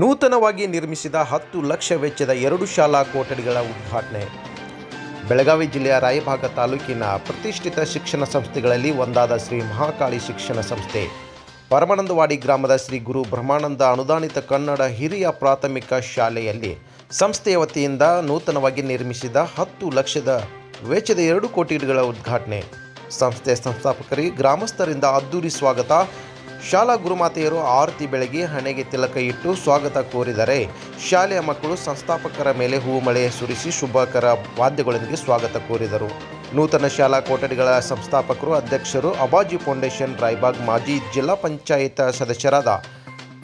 ನೂತನವಾಗಿ ನಿರ್ಮಿಸಿದ ಹತ್ತು ಲಕ್ಷ ವೆಚ್ಚದ ಎರಡು ಶಾಲಾ ಕೊಠಡಿಗಳ ಉದ್ಘಾಟನೆ. ಬೆಳಗಾವಿ ಜಿಲ್ಲೆಯ ರಾಯಭಾಗ ತಾಲೂಕಿನ ಪ್ರತಿಷ್ಠಿತ ಶಿಕ್ಷಣ ಸಂಸ್ಥೆಗಳಲ್ಲಿ ಒಂದಾದ ಶ್ರೀ ಮಹಾಕಾಳಿ ಶಿಕ್ಷಣ ಸಂಸ್ಥೆ. ಪರಮಾನಂದವಾಡಿ ಗ್ರಾಮದ ಶ್ರೀ ಗುರು ಬ್ರಹ್ಮಾನಂದ ಅನುದಾನಿತ ಕನ್ನಡ ಹಿರಿಯ ಪ್ರಾಥಮಿಕ ಶಾಲೆಯಲ್ಲಿ ಸಂಸ್ಥೆಯ ವತಿಯಿಂದ ನೂತನವಾಗಿ ನಿರ್ಮಿಸಿದ ಹತ್ತು ಲಕ್ಷದ ವೆಚ್ಚದ ಎರಡು ಕೋಟಿಗಳ ಉದ್ಘಾಟನೆ. ಸಂಸ್ಥೆಯ ಸಂಸ್ಥಾಪಕರಿಗೆ ಗ್ರಾಮಸ್ಥರಿಂದ ಅದ್ದೂರಿ ಸ್ವಾಗತ. ಶಾಲಾ ಗುರುಮಾತೆಯರು ಆರತಿ ಬೆಳಗ್ಗೆ ಹಣೆಗೆ ತಿಲಕ ಇಟ್ಟು ಸ್ವಾಗತ ಕೋರಿದರೆ ಶಾಲೆಯ ಮಕ್ಕಳು ಸಂಸ್ಥಾಪಕರ ಮೇಲೆ ಹೂಮಳೆ ಸುರಿಸಿ ಶುಭಕರ ವಾದ್ಯಗಳೊಂದಿಗೆ ಸ್ವಾಗತ ಕೋರಿದರು. ನೂತನ ಶಾಲಾ ಕೊಠಡಿಗಳ ಸಂಸ್ಥಾಪಕರು ಅಧ್ಯಕ್ಷರು ಅಬಾಜಿ ಫೌಂಡೇಶನ್, ರಾಯ್ಬಾಗ್ ಮಾಜಿ ಜಿಲ್ಲಾ ಪಂಚಾಯತ್ ಸದಸ್ಯರಾದ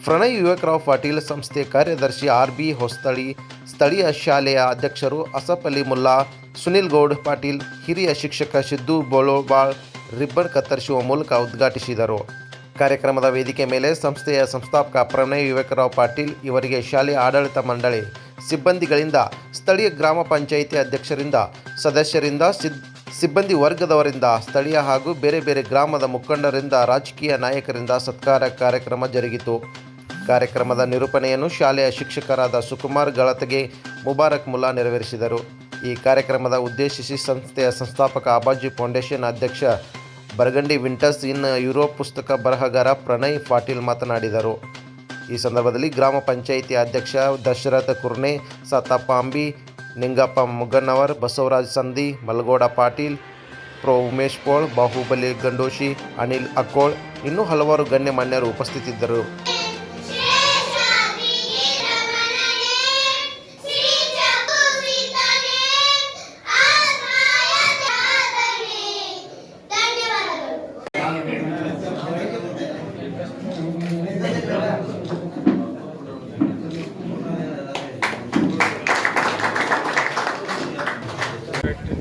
ಪ್ರಣಯ್ ಯುವಕರಾವ್ ಪಾಟೀಲ್, ಸಂಸ್ಥೆ ಕಾರ್ಯದರ್ಶಿ ಆರ್ ಬಿ ಹೊಸ್ತಳಿ, ಸ್ಥಳೀಯ ಶಾಲೆಯ ಅಧ್ಯಕ್ಷರು ಅಸಫ್ ಅಲಿ ಮುಲ್ಲಾ, ಸುನಿಲ್ ಗೌಡ್ ಪಾಟೀಲ್, ಹಿರಿಯ ಶಿಕ್ಷಕ ಸಿದ್ದು ಬೋಳೋಬಾಳ್, ರಿಬ್ಬನ್ ಕತ್ತರಿಸುವ ಮೂಲಕ ಉದ್ಘಾಟಿಸಿದರು. ಕಾರ್ಯಕ್ರಮದ ವೇದಿಕೆ ಮೇಲೆ ಸಂಸ್ಥೆಯ ಸಂಸ್ಥಾಪಕ ಪ್ರಣಯ್ ವಿವೇಕರಾವ್ ಪಾಟೀಲ್, ಇವರಿಗೆ ಶಾಲೆ ಆಡಳಿತ ಮಂಡಳಿ, ಸಿಬ್ಬಂದಿಗಳಿಂದ, ಸ್ಥಳೀಯ ಗ್ರಾಮ ಪಂಚಾಯಿತಿ ಅಧ್ಯಕ್ಷರಿಂದ, ಸದಸ್ಯರಿಂದ ಸಿದ್ ಸಿಬ್ಬಂದಿ ವರ್ಗದವರಿಂದ, ಸ್ಥಳೀಯ ಹಾಗೂ ಬೇರೆ ಬೇರೆ ಗ್ರಾಮದ ಮುಖಂಡರಿಂದ, ರಾಜಕೀಯ ನಾಯಕರಿಂದ ಸತ್ಕಾರ ಕಾರ್ಯಕ್ರಮ ಜರುಗಿತು. ಕಾರ್ಯಕ್ರಮದ ನಿರೂಪಣೆಯನ್ನು ಶಾಲೆಯ ಶಿಕ್ಷಕರಾದ ಸುಕುಮಾರ್ ಗಳತಗೆ ಮುಬಾರಕ್ ಮುಲ್ಲಾ ನೆರವೇರಿಸಿದರು. ಈ ಕಾರ್ಯಕ್ರಮದ ಉದ್ದೇಶಿಸಿ ಸಂಸ್ಥೆಯ ಸಂಸ್ಥಾಪಕ ಅಬಾಜಿ ಫೌಂಡೇಶನ್ ಅಧ್ಯಕ್ಷ ಬರಗಂಡಿ ವಿಂಟರ್ಸ್ ಇನ್ ಯುರೋಪ್ ಪುಸ್ತಕ ಬರಹಗಾರ ಪ್ರಣಯ್ ಪಾಟೀಲ್ ಮಾತನಾಡಿದರು. ಈ ಸಂದರ್ಭದಲ್ಲಿ ಗ್ರಾಮ ಪಂಚಾಯಿತಿ ಅಧ್ಯಕ್ಷ ದಶರಥ ಕುರ್ನೆ ಸತಪ್ಪ ಅಂಬಿ, ನಿಂಗಪ್ಪ ಮುಗ್ಗನವರ್ ಬಸವರಾಜ್ ಸಂಧಿ, ಮಲ್ಗೋಡ ಪಾಟೀಲ್, ಪ್ರೊ ಉಮೇಶ್ ಪೋಳ್, ಬಾಹುಬಲಿ ಗಂಡೋಶಿ, ಅನಿಲ್ ಅಕ್ಕೋಳ್ ಇನ್ನೂ ಹಲವಾರು ಗಣ್ಯಮಾನ್ಯರು ಉಪಸ್ಥಿತಿದ್ದರು.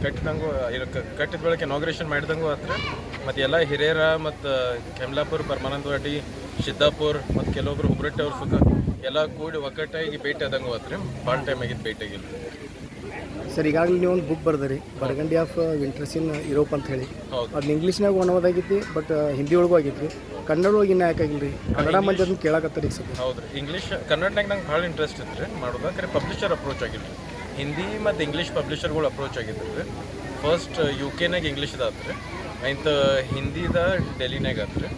ಕಟ್ಟಿದಂಗೂ ಕಟ್ಟಿದ ಬೆಳಗ್ಗೆ ಇನಾಗ್ರೇಷನ್ ಮಾಡಿದಂಗೂ ಆತ್ರ. ಮತ್ತು ಎಲ್ಲ ಹಿರಿಯರ ಮತ್ತು, ಕೆಮ್ಲಾಪುರ್ ಪರಮಾನಂದವಾಡಿ ಸಿದ್ದಾಪುರ್, ಮತ್ತು ಕೆಲವೊಬ್ರು ಹುಬ್ರಟ್ಟಿ ಅವ್ರ ಸುಖ ಎಲ್ಲ ಕೂಡಿ ಒಕ್ಕಟ್ಟಾಗಿ ಭೇಟಿ ಆದಂಗು ಆತ್ರಿ. ಭಾಳ ಟೈಮ್ ಆಗಿದ್ದು ಭೇಟಿ ಆಗಿಲ್ಲ ಸರ್ ಈಗಾಗಲೇ ನೀವು ಒಂದು book ಬರ್ದಿರಿ Burgundy of winters in Europe ಅಂತ ಹೇಳಿ. ಹೌದು. ಅದನ್ನ ಇಂಗ್ಲೀಷ್ನಾಗ ಒಣಗೋದಾಗೈತಿ ಬಟ್ ಹಿಂದಿ ಒಳಗೂ ಆಗೈತಿ ಕನ್ನಡ ಒಳಗೆ ಇನ್ನೂ ಯಾಕಾಗಿಲ್ಲ ರೀ ಕನ್ನಡ ಮಂದಿ ಅದನ್ನ ಕೇಳಕತ್ತಾರ ಸರ್ ಹೌದು ರೀ ಇಂಗ್ಲೀಷ್ ಕನ್ನಡನಾಗ ನಂಗೆ ಭಾಳ ಇಂಟ್ರೆಸ್ಟ್ ಇತ್ತು ರೀ ಮಾಡೋದು ಖರೆ ಪಬ್ಲಿಷರ್ ಅಪ್ರೋಚ್ ಆಗಿಲ್ಲ ಹಿಂದಿ ಮತ್ತು ಇಂಗ್ಲೀಷ್ ಪಬ್ಲಿಷರ್ಗಳು ಅಪ್ರೋಚ್ ಆಗಿದ್ರು ರೀ. ಫಸ್ಟ್ ಯು ಕೆನಾಗ ಇಂಗ್ಲೀಷ್ದಾತ್ರಿ ಆಯ್ತು ಹಿಂದಿದ ಡೆಲ್ಲಿನಾಗ ಆತು ರೀ.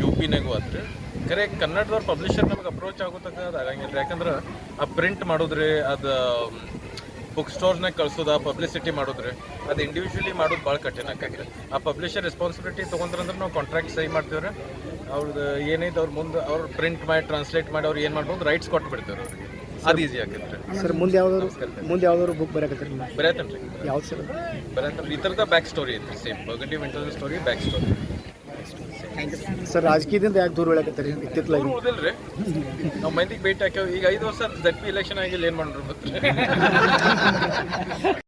ಯು ಪಿನಾಗೂ ನಾಗು ರೀ ಖರೆ ಕನ್ನಡದವ್ರ ಪಬ್ಲಿಷರ್ ನಮಗೆ ಅಪ್ರೋಚ್ ಆಗೋತಕ್ಕ ಅದು ಆಗಂಗಿಲ್ಲ ಯಾಕಂದ್ರೆ ಆ ಪ್ರಿಂಟ್ ಮಾಡೋದ್ರಿ ಅದು ಬುಕ್ ಸ್ಟೋರ್ಸ್ನಾಗ ಕಳ್ಸೋದು ಆ ಪಬ್ಲಿಸಿಟಿ ಮಾಡೋದ್ರಿ. ಅದು ಇಂಡಿವಿಜುವಲಿ ಮಾಡೋದು ಭಾಳ ಕಠಿಣ ಯಾಕಂದ್ರೆ ಆ ಪಬ್ಲಿಷರ್ ರೆಸ್ಪಾನ್ಸಿಬಿಲಿಟಿ ತೊಗೊಂಡ್ರಂದ್ರೆ ನಾವು ಕಾಂಟ್ರಾಕ್ಟ್ ಸಹಿ ಮಾಡ್ತೇವ್ರಿ. ಅವ್ರದ್ದು ಏನೈತೆ ಅವ್ರ ಮುಂದೆ ಅವ್ರು ಪ್ರಿಂಟ್ ಮಾಡಿ ಟ್ರಾನ್ಸ್ಲೇಟ್ ಮಾಡಿ ಅವ್ರು ಏನು ಮಾಡ್ಬೋದು ರೈಟ್ಸ್ ಕೊಟ್ಟು ಬಿಡ್ತೀವಿ ಅವ್ರಿಗೆ. ಅದು ಈಸಿ ಆಕೈತ್ರಿ. ಸರ್ ಮುಂದೆ ಯಾವ್ದಾದ್ರು ಮುಂದೆ ಯಾವ್ದಾದ್ರು ಬುಕ್ ಬರಕತ್ತೀರಿ ನೀವು ಬರೆಯತ್ತೇನ್ರಿ ಯಾವ್ದು ಸರ್ ಈ ಥರದ ಬ್ಯಾಕ್ ಸ್ಟೋರಿ ಐತೆ same ಬಗಂಡಿ winter story back story sir ರಾಜಕೀಯದಿಂದ ಯಾಕೆ ದೂರ ಬೆಳಕತ್ತೀರಿ ಇತ್ತಿತ್ತಲಾಗಿ ಹೌದಿಲ್ರಿ. ನಾವು ಮಂದಿಗೆ ಭೇಟಿ ಹಾಕ್ಯಾವ. ಈಗ ಐದು ವರ್ಷ ಜಡ್ ಇಲೆಕ್ಷನ್ ಎಲೆಕ್ಷನ್ ಆಗಿಲ್ಲ ಏನು ಮಾಡ್ರಿ